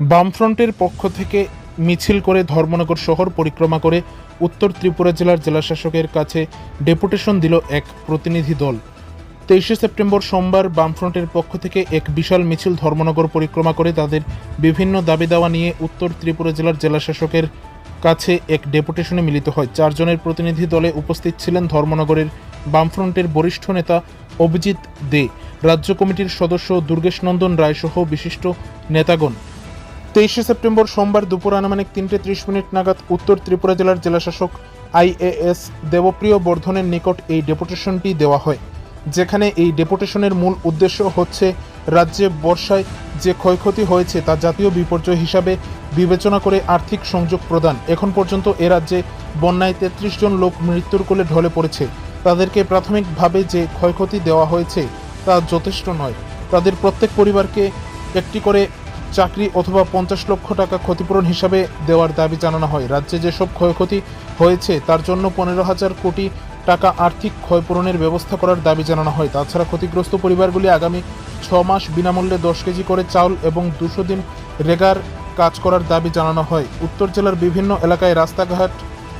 বামফ্রন্টের পক্ষ থেকে মিছিল করে ধর্মনগর শহর পরিক্রমা করে উত্তর ত্রিপুরা জেলার জেলাশাসকের কাছে ডেপুটেশন দিল এক প্রতিনিধি দল। তেইশে সেপ্টেম্বর সোমবার বামফ্রন্টের পক্ষ থেকে এক বিশাল মিছিল ধর্মনগর পরিক্রমা করে তাদের বিভিন্ন দাবি দাওয়া নিয়ে উত্তর ত্রিপুরা জেলার জেলাশাসকের কাছে এক ডেপুটেশনে মিলিত হয়। চারজনের প্রতিনিধি দলে উপস্থিত ছিলেন ধর্মনগরের বামফ্রন্টের বরিষ্ঠ নেতা অভিজিৎ দে, রাজ্য কমিটির সদস্য দুর্গেশনন্দন রায়সহ বিশিষ্ট নেতাগণ। তেইশে সেপ্টেম্বর সোমবার দুপুর আনুমানিক তিনটে ত্রিশ মিনিট নাগাদ উত্তর ত্রিপুরা জেলার জেলাশাসক আইএএস দেবপ্রিয় বর্ধনের নিকট এই ডেপুটেশনটি দেওয়া হয়, যেখানে এই ডেপুটেশনের মূল উদ্দেশ্য হচ্ছে রাজ্যে বর্ষায় যে ক্ষয়ক্ষতি হয়েছে তা জাতীয় বিপর্যয় হিসাবে বিবেচনা করে আর্থিক সংযোগ প্রদান। এখন পর্যন্ত এ রাজ্যে বন্যায় তেত্রিশ জন লোক মৃত্যুর কোলে ঢলে পড়েছে। তাদেরকে প্রাথমিকভাবে যে ক্ষয়ক্ষতি দেওয়া হয়েছে তা যথেষ্ট নয়। তাদের প্রত্যেক পরিবারকে একটি করে চাকরি অথবা পঞ্চাশ লক্ষ টাকা ক্ষতিপূরণ হিসাবে দেওয়ার দাবি জানানো হয়। রাজ্যে যেসব ক্ষয়ক্ষতি হয়েছে, তার জন্য পনেরো হাজার কোটি টাকা আর্থিক ক্ষয়পূরণের ব্যবস্থা করার দাবি জানানো হয়। তাছাড়া ক্ষতিগ্রস্ত পরিবারগুলি আগামী ছ মাস বিনামূল্যে দশ কেজি করে চাউল এবং দুশো দিন রেগার কাজ করার দাবি জানানো হয়। উত্তর জেলার বিভিন্ন এলাকায় রাস্তাঘাট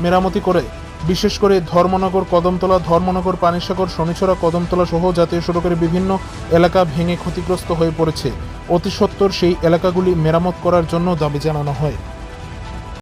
মেরামতি করে, বিশেষ করে ধর্মনগর, কদমতলা, ধর্মনগর, পানিসাগর, শনিছড়া, কদমতলা সহ জাতীয় সড়কের বিভিন্ন এলাকা ভেঙে ক্ষতিগ্রস্ত হয়ে পড়েছে। অতি সত্বর সেই এলাকাগুলি মেরামত করার জন্য দাবি জানানো হয়।